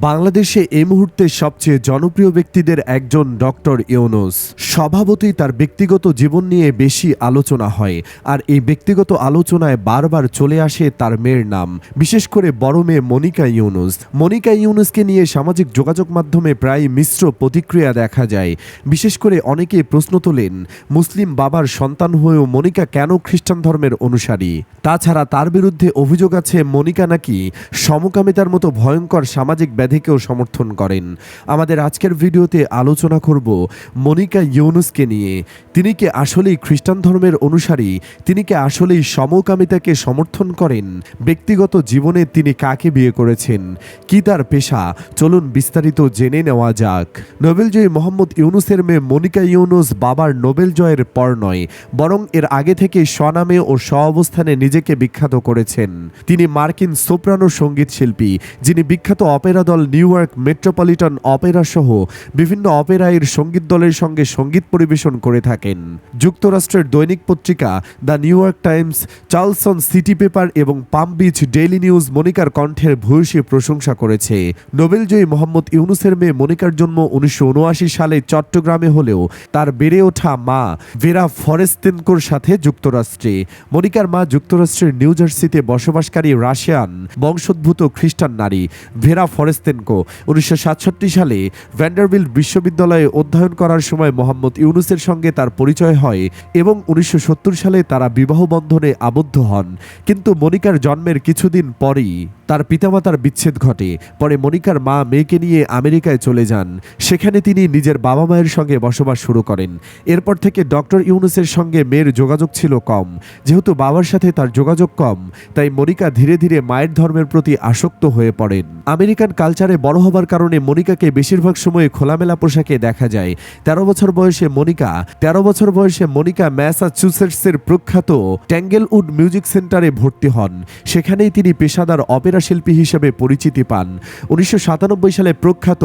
বাংলাদেশে এই মুহূর্তে সবচেয়ে জনপ্রিয় ব্যক্তিদের একজন ডক্টর ইউনুস। স্বভাবতই তার ব্যক্তিগত জীবন নিয়ে বেশি আলোচনা হয়, আর এই ব্যক্তিগত আলোচনায় বারবার চলে আসে তার মেয়ের নাম, বিশেষ করে বড় মেয়ে মনিকা ইউনুস। মনিকা ইউনুসকে নিয়ে সামাজিক যোগাযোগ মাধ্যমে প্রায় মিশ্র প্রতিক্রিয়া দেখা যায়। বিশেষ করে অনেকে প্রশ্ন তোলেন, মুসলিম বাবার সন্তান হয়েও মনিকা কেন খ্রিস্টান ধর্মের অনুসারী? তাছাড়া তার বিরুদ্ধে অভিযোগ আছে মনিকা নাকি সমকামিতার মতো ভয়ঙ্কর সামাজিক ব্যাধিকেও সমর্থন করেন। আমাদের আজকের ভিডিওতে আলোচনা করব মনিকা ইউনুসকে নিয়ে। তিনি কি আসলেই খ্রিস্টান ধর্মের অনুসারী? তিনি কি আসলেই সমকামিতাকে সমর্থন করেন? ব্যক্তিগত জীবনে তিনি কাকে বিয়ে করেছেন? কি তার পেশা? চলুন বিস্তারিত জেনে নেওয়া যাক। নোবেলজয়ী মোহাম্মদ ইউনুসের মেয়ে মনিকা ইউনুস বাবার নোবেল জয়ের পর নয়, বরং এর আগে থেকে স্বনামে ও স্ব অবস্থানে নিজেকে বিখ্যাত করেছেন। তিনি মার্কিন সোপ্রানো সংগীত শিল্পী যিনি বিখ্যাত অপেরা দল নিউ ইয়র্ক মেট্রোপলিটন অপেরা সহ বিভিন্ন অপেরায়ের সংগীত দলের সঙ্গে সংগীত পরিবেশন করে থাকেন। যুক্তরাষ্ট্রের দৈনিক পত্রিকা the New York Times, Charleston City Paper এবং পাম বিচ ডেইলি নিউজ মনিকার কণ্ঠের ভূয়সী প্রশংসা করেছে। নোবেলজয়ী মোহাম্মদ ইউনুসের মেয়ে মনিকার জন্ম উনিশশো উনআশি সালে চট্টগ্রামে হলেও তার বেড়ে ওঠা মা ভেরা ফরেস্তেনকোর সাথে যুক্তরাষ্ট্রে। মনিকার মা যুক্তরাষ্ট্রের নিউ জার্সিতে বসবাসকারী রাশিয়ান বংশোদ্ভূত খ্রিস্টান নারী ভেরা ফরেস্তেনকো উনিশশো সালে ভ্যান্ডারবিল্ট বিশ্ববিদ্যালয়ে অধ্যয়ন করার সময় মোহাম্মদ ইউনুসের সঙ্গে তার পরিচয় হয় এবং উনিশশো সালে তারা বিবাহ বন্ধনে আবদ্ধ হন। কিন্তু মনিকার জন্মের কিছুদিন পরেই তার পিতামাতার বিচ্ছেদ ঘটে। পরে মনিকার মা মেয়েকে নিয়ে আমেরিকায় চলে যান। সেখানে তিনি নিজের বাবা মায়ের সঙ্গে বসবাস শুরু করেন। এরপর থেকে ডক্টর ইউনুসের সঙ্গে মেয়ের যোগাযোগ ছিল কম। যেহেতু বাবার সাথে তার যোগাযোগ কম, তাই মনিকা ধীরে ধীরে মায়ের ধর্মের প্রতি আসক্ত হয়ে পড়েন। আমেরিকান কালচারে বড় হবার কারণে মনিকাকে বেশিরভাগ সময়ে খোলামেলা পোশাকে দেখা যায়। তেরো বছর বয়সে মনিকা, তেরো বছর বয়সে মনিকা ম্যাসাচুসেটসের প্রখ্যাত ট্যাঙ্গেলউড মিউজিক সেন্টারে ভর্তি হন। সেখানেই তিনি পেশাদার অপেরা শিল্পী হিসেবে পরিচিতি পান। উনিশশো সাতানব্বই সালে প্রখ্যাত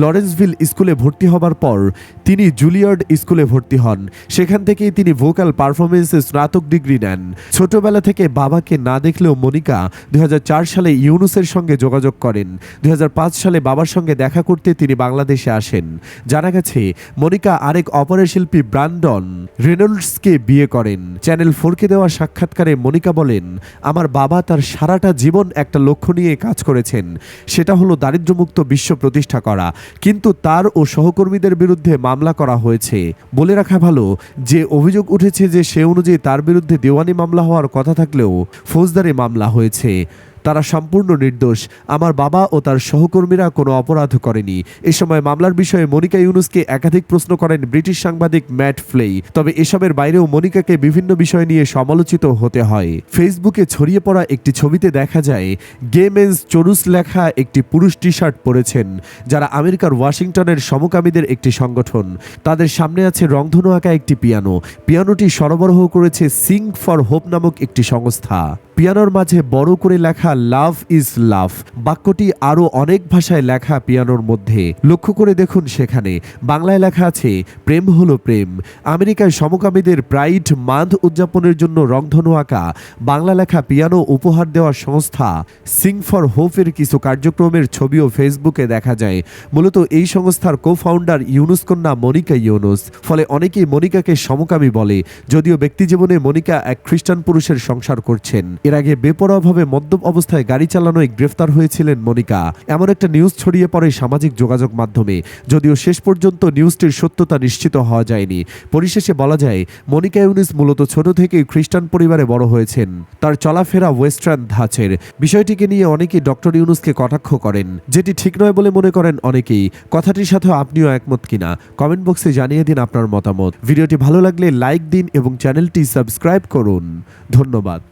লরেন্সভিল স্কুলে ভর্তি হবার পর তিনি জুলিয়ার্ড স্কুলে ভর্তি হন। সেখান থেকেই তিনি ভোকাল পারফরমেন্সে স্নাতক ডিগ্রি নেন। ছোটবেলা থেকে বাবাকে না দেখলেও মনিকা দু হাজার চার সালে ইউনুসের সঙ্গে যোগাযোগ করেন। দুই সালে বাবার সঙ্গে দেখা করতে তিনি বাংলাদেশে আসেন। জানা গেছে, মনিকা আরেক অপরা শিল্পী ব্রান্ডন রেনল্ডসকে বিয়ে করেন। চ্যানেল ফোরকে দেওয়া সাক্ষাৎকারে মনিকা বলেন, আমার বাবা তার সারাটা জীবন একটা লক্ষ্য নিয়ে কাজ করেছেন। সেটা হলো দারিদ্র্যমুক্ত বিশ্ব প্রতিষ্ঠা করা। কিন্তু তার ও সহকর্মীদের বিরুদ্ধে মামলা করা হয়েছে। বলে রাখা ভালো, যে অভিযোগ উঠেছে যে সে অনুযায়ী তার বিরুদ্ধে দেওয়ানি মামলা হওয়ার কথা থাকলেও ফৌজদারি মামলা হয়েছে। তারা সম্পূর্ণ নির্দোষ। আমার বাবা ও তার সহকর্মীরা কোনো অপরাধ করেনি। এ সময় মামলার বিষয়ে মনিকা ইউনুসকে একাধিক প্রশ্ন করেন ব্রিটিশ সাংবাদিক ম্যাট ফ্লেই। তবে এসবের বাইরেও মনিকাকে বিভিন্ন বিষয় নিয়ে সমালোচিত হতে হয়। ফেসবুকে ছড়িয়ে পড়া একটি ছবিতে দেখা যায়, গে মেন্স চরুস লেখা একটি পুরুষ টি শার্ট পরেছেন, যারা আমেরিকার ওয়াশিংটনের সমকামীদের একটি সংগঠন। তাদের সামনে আছে রংধনু আঁকা একটি পিয়ানো। পিয়ানোটি সরবরাহ করেছে সিং ফর হোপ নামক একটি সংস্থা। পিয়ানোর মাঝে বড় করে লেখা লাভ ইজ লাভ। বাক্যটি আরও অনেক ভাষায় লেখা পিয়ানোর মধ্যে। লক্ষ্য করে দেখুন সেখানে। বাংলায় লেখা আছে, প্রেম হলো প্রেম। আমেরিকায় সমকামীদের প্রাইড মান্থ উদযাপনের জন্য রংধনু আঁকা। বাংলা লেখা পিয়ানো উপহার দেওয়ার সংস্থা সিং ফর হোপের কিছু কার্যক্রমের ছবিও ফেসবুকে দেখা যায়। মূলত এই সংস্থার কো ফাউন্ডার ইউনুস কন্যা মনিকা ইউনুস। ফলে অনেকেই মনিকাকে সমকামী বলে, যদিও ব্যক্তিজীবনে মনিকা এক খ্রিস্টান পুরুষের সংসার করছেন। এর আগে বেপরোয়াভাবে মদ্যপ অবস্থায় গাড়ি চালানোয় গ্রেফতার হয়েছিলেন মনিকা। এমন একটা নিউজ ছড়িয়ে পড়ে সামাজিক যোগাযোগ মাধ্যমে, যদিও শেষ পর্যন্ত নিউজটির সত্যতা নিশ্চিত হওয়া যায়নি। পরিশেষে বলা যায়, মনিকা ইউনিস মূলত ছোট থেকেই খ্রিস্টান পরিবারে বড় হয়েছেন। তার চলাফেরা ওয়েস্টার্ন ধাঁচের। বিষয়টিকে নিয়ে অনেকেই ডক্টর ইউনুসকে কটাক্ষ করেন, যেটি ঠিক নয় বলে মনে করেন অনেকেই। কথাটির সাথে আপনিও একমত কিনা, কমেন্ট বক্সে জানিয়ে দিন আপনার মতামত। ভিডিওটি ভালো লাগলে লাইক দিন এবং চ্যানেলটি সাবস্ক্রাইব করুন। ধন্যবাদ।